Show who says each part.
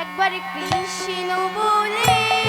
Speaker 1: একবার কৃষ্ণ বলে।